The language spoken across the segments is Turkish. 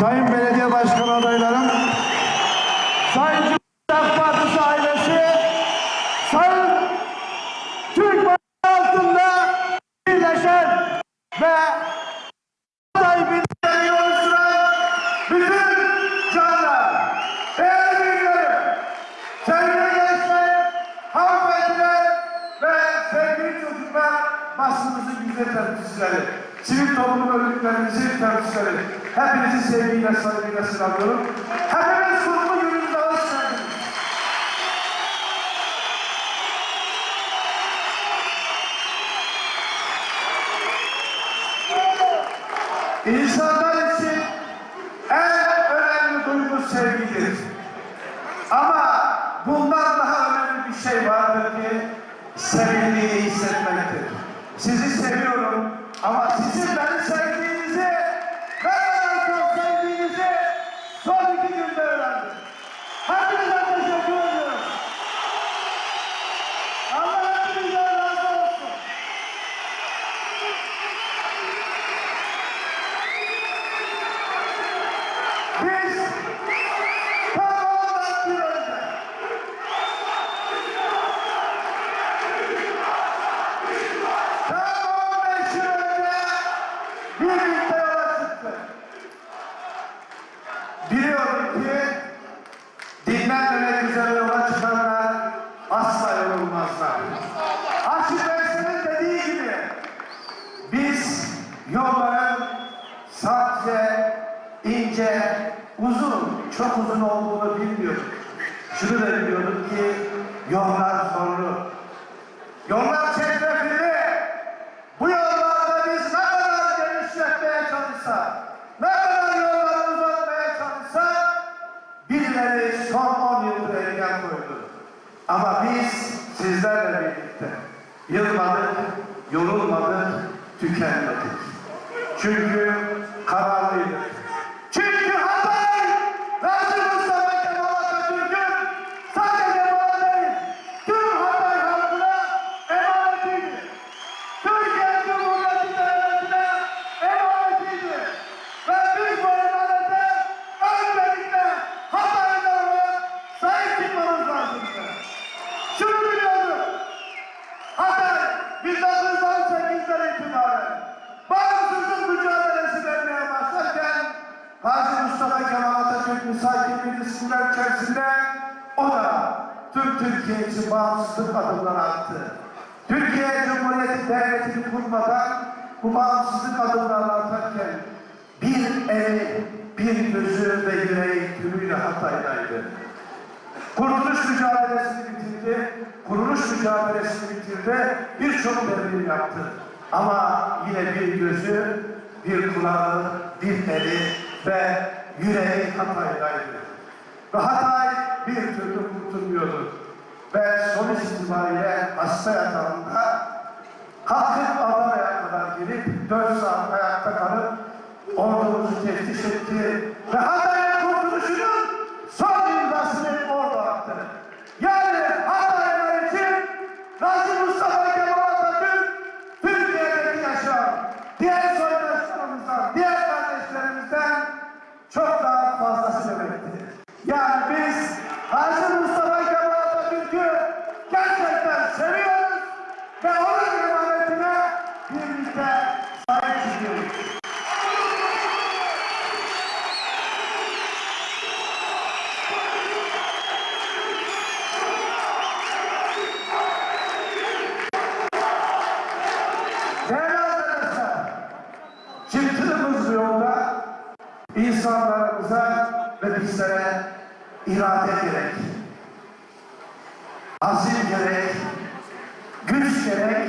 Sayın Belediye Başkanı adaylarım, Sayın söyledik. Hepinizi sevgiyle, saygıyla selamlıyorum. Hepimiz sorumlu günümüzde az söyledik. İnsanlar için en önemli duygu sevgidir. Ama bundan daha önemli bir şey vardır ki sevildiğini hissetmektir. Sizi seviyorum ama sizin beni sevdiğiniz son 10 yıldır engel koydu. Ama biz sizlerle birlikte yılmadık, yorulmadık, tükenmedik. Çünkü Cumhuriyet Devleti'ni kurmadan bu bağımsızlık adımlarını atarken bir eli, bir gözü ve yüreği tümüyle Hatay'daydı. Kurtuluş mücadelesini bitirdi, kuruluş mücadelesini bitirdi, birçok devrim yaptı. Ama yine bir gözü, bir kulağı, bir eli ve yüreği Hatay'daydı. Ve Hatay bir türlü kurtulmuyordu. Ve son itibariyle hasta yatağında Hakkın adam ayaklıdan gelip dört saat ayakta kalıp ordumuzu teftiş etti. Ve hatta Azim gerek, güç gerek,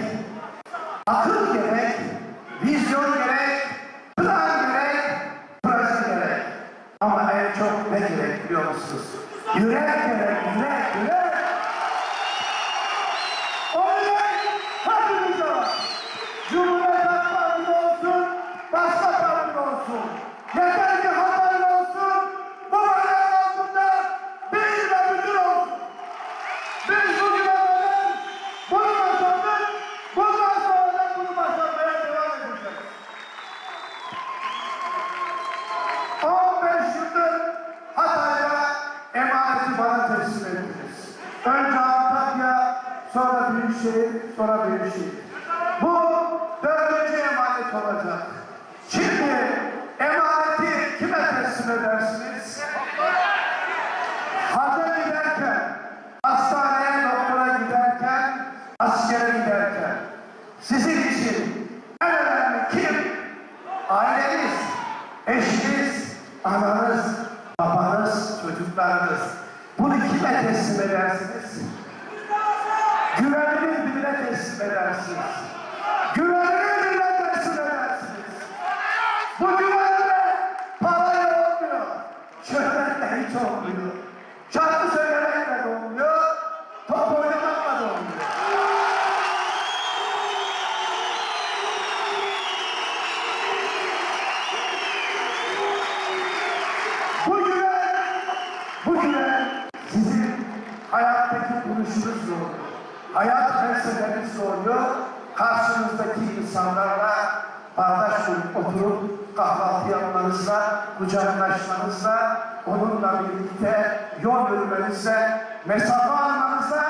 onunla birlikte yol yürümenizle, mesafe almanızla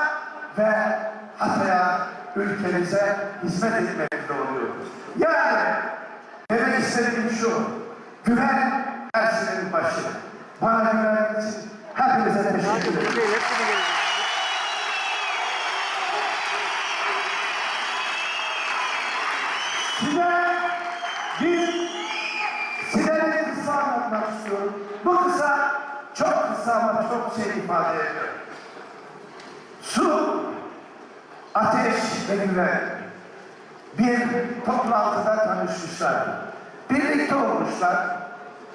ve Hatay'a, ülkenize hizmet etmekle oluyor. Yani demek istediğim şu, güven her şeyin başı. Bana güvendiğiniz için hepinize teşekkür ederim. Size kısa ama çok şey ifade ediyor. Su, ateş ve güven bir toplantıda tanışmışlar. Birlikte olmuşlar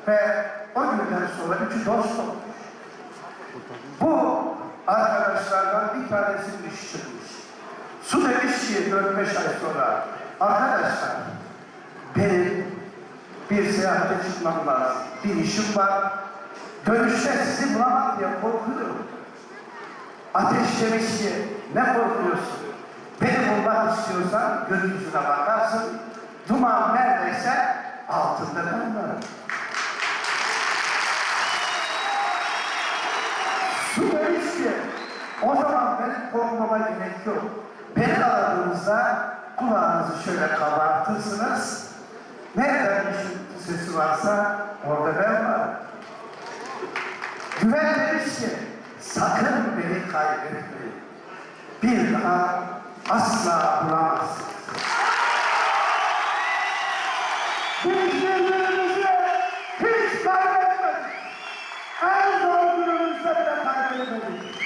ve o günden sonra üçü dost olmuş. Bu arkadaşlardan bir tanesinin iş çıkmış. Su demiş ki 4-5 ay sonra arkadaşlar benim bir seyahate çıkmam lazım. Bir işim var. Dönüşte sizi bulamam diye korkuyorum. Ateş demiş ki ne korkuyorsun? Beni bulmak istiyorsan gökyüzüne bakarsın. Duman neredeyse altında ben varım. Su demiş ki o zaman benim korkmama gerek yok. Beni aradığınızda kulağınızı şöyle kabartırsınız. Nereden bir sesi varsa orada ben varım. Güven demiş ki sakın beni kaybetmeyin. Bir daha asla bulamazsınız. Biz hiç kaybetmedik. En zor günümüzde bile kaybetmedik.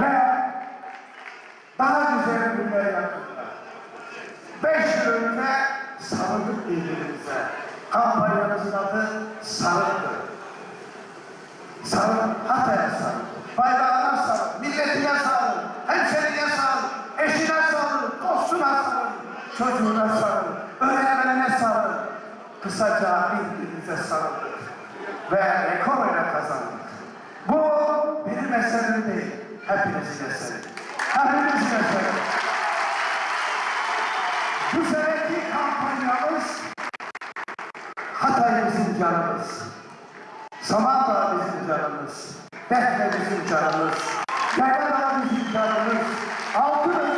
Ve daha güzel günler yakında. Beş yıl önce sarıldık birbirimize. Çocuğuna sarıl, öğretmenine sarıl. Kısaca birbirimize sarıldık ve rekor ile kazandık. Bu benim meselem değil, hepinizin mesele. Hepimizin mesele. Bu seneki kampanyamız Hatay bizim canımız. Samandağ bizim canımız. Defne bizim canımız. Yaylada bizim canımız. Altınöz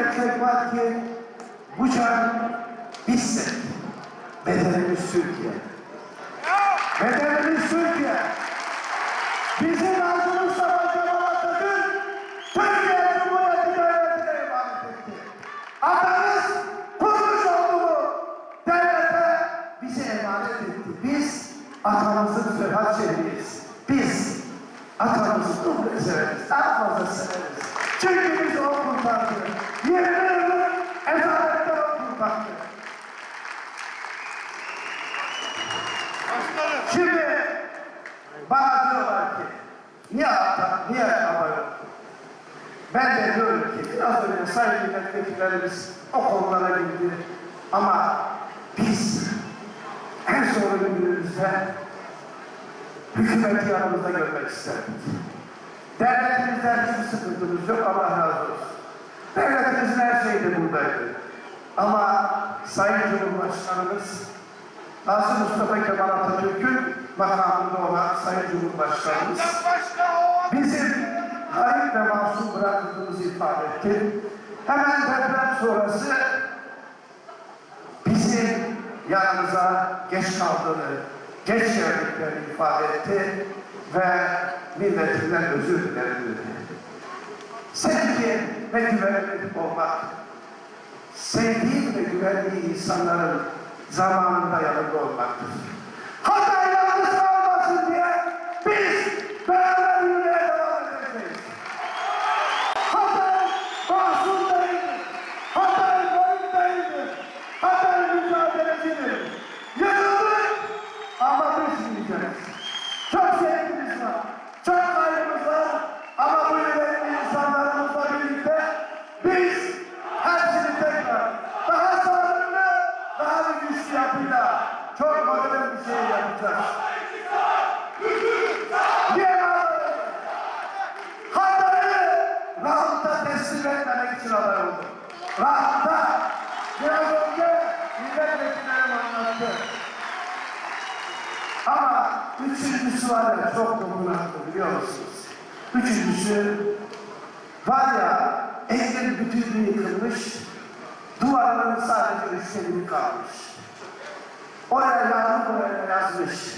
gerçek var ki bu can bizsek. Bedenimiz Türkiye. Bedenimiz Türkiye. Bizim Nazım Mustafa Kemal Atatürk Türkiye Cumhuriyeti Devleti'ne emanet etti. Atamız kurmuş olduğu devlete bize emanet etti. Biz atamızın söhbet şehriyiz. Biz atamızı çok severiz. Daha fazla severiz. Çünkü biz o kurtardı. Yirmi yıllık ezalette o kurtardı. Şimdi bana diyorlar ki niye ata, niye baba yok? Ben de diyorum ki Sayın milletvekillerimiz o konulara girdi. Ama biz en zor günümüzde hükümeti yanımızda görmek isterdik. Devletimizden hiçbir sıkıntımız yok, Allah razı olsun. Devletimizin her şeyi de buradaydı. Ama Sayın Cumhurbaşkanımız Nazım Mustafa Kemal Atatürk'ün makamında olan Sayın Cumhurbaşkanımız bizim hayır ve masum bırakıldığımızı ifade etti. Hemen deprem sonrası bizim yanımıza geç kaldığını, geç geldiklerini ifade etti ve milletinden özür dilerim dedi. Sevgi ve güvenlik olmak, sevdiği ve güvendiği insanların zamanında yanında olmaktır. Hatay yalnız kalmasın diye biz beraber yürümeye devam edeceğiz. Hatay mahzun değildir. Hatay boyun değildir. Hatay mücadelecidir. Yıkıldık ama düşmeyeceğiz. Çok sevgimiz var. Çok kaybımız var. Ama bu yürekli insanlarımızla birlikte biz hepsini tekrar daha sağlıklı, daha bir güçlü yapıyla çok modern bir şey yapacağız. Niye ağladın? Hatay'ı teslim etmemek için aday oldum. Rahmata biraz önce milletvekillerim anlattı. Ama üçüncüsü var ya çok da bunaktı biliyor musunuz? Üçüncüsü var ya evin bütünlüğü yıkılmış, duvarların sadece üçgenini kalmış. Oraya yağmur oraya yazmış.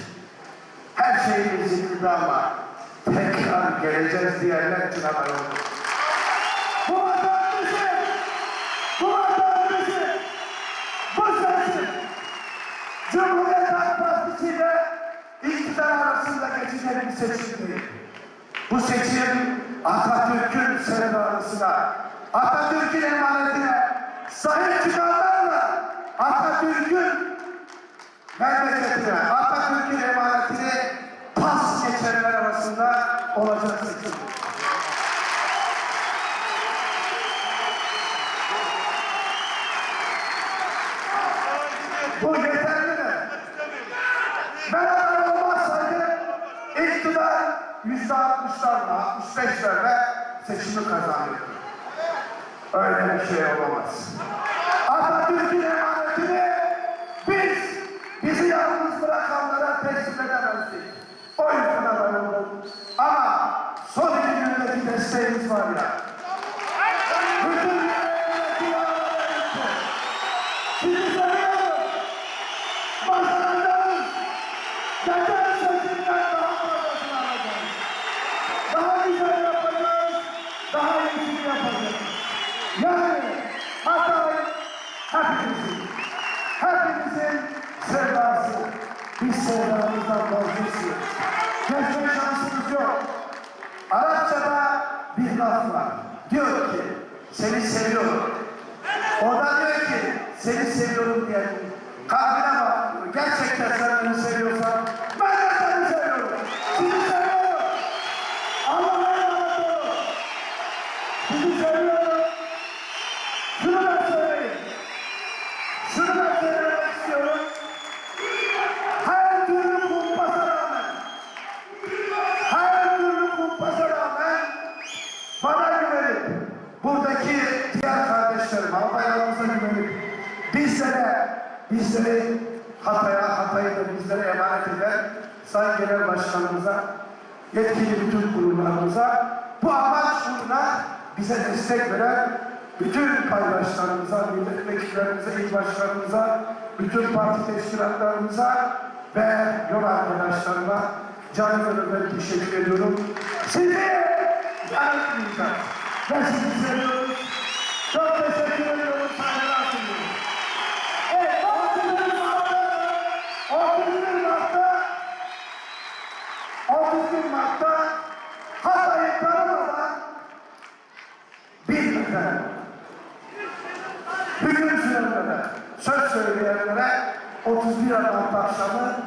Her şeyimiz yıkıldı ama tekrar geleceğiz diyenler için haber oldu. Geçecek bir seçim. Bu seçim Atatürk'ün sevdalısına, Atatürk'ün emanetine sahip çıkanlarla Atatürk'ün memleketine, Atatürk'ün emanetini pas geçenler arasında olacak seçim. Seçimi kazanırdı. Öyle bir şey olamaz. Atatürk'ün emanetini biz, bizi yalnız bırakanlara teslim edemezdik. O yüzden oldum. Ama son iki gündeki desteğimiz var ya. Bir laf var. Diyor ki seni seviyorum. O da diyor ki seni seviyorum diye kalbine bak. Gerçekten sen beni seviyorsan bizleri Hatay'a, Hatay'ı da bizlere emanet eden Sayın Genel Başkanımıza yetkili bütün kurumlarımıza bu amaç uğruna bize destek veren bütün paydaşlarımıza, milletvekillerimize, il başkanımıza, bütün parti teşkilatlarımıza ve yol arkadaşlarıma canı gönülden teşekkür ediyorum. Sizi yanıltmayacağım. Ve sizi seviyoruz. Çok teşekkür ediyorum. Saygılar sunuyorum. Outros viram a contar xamã,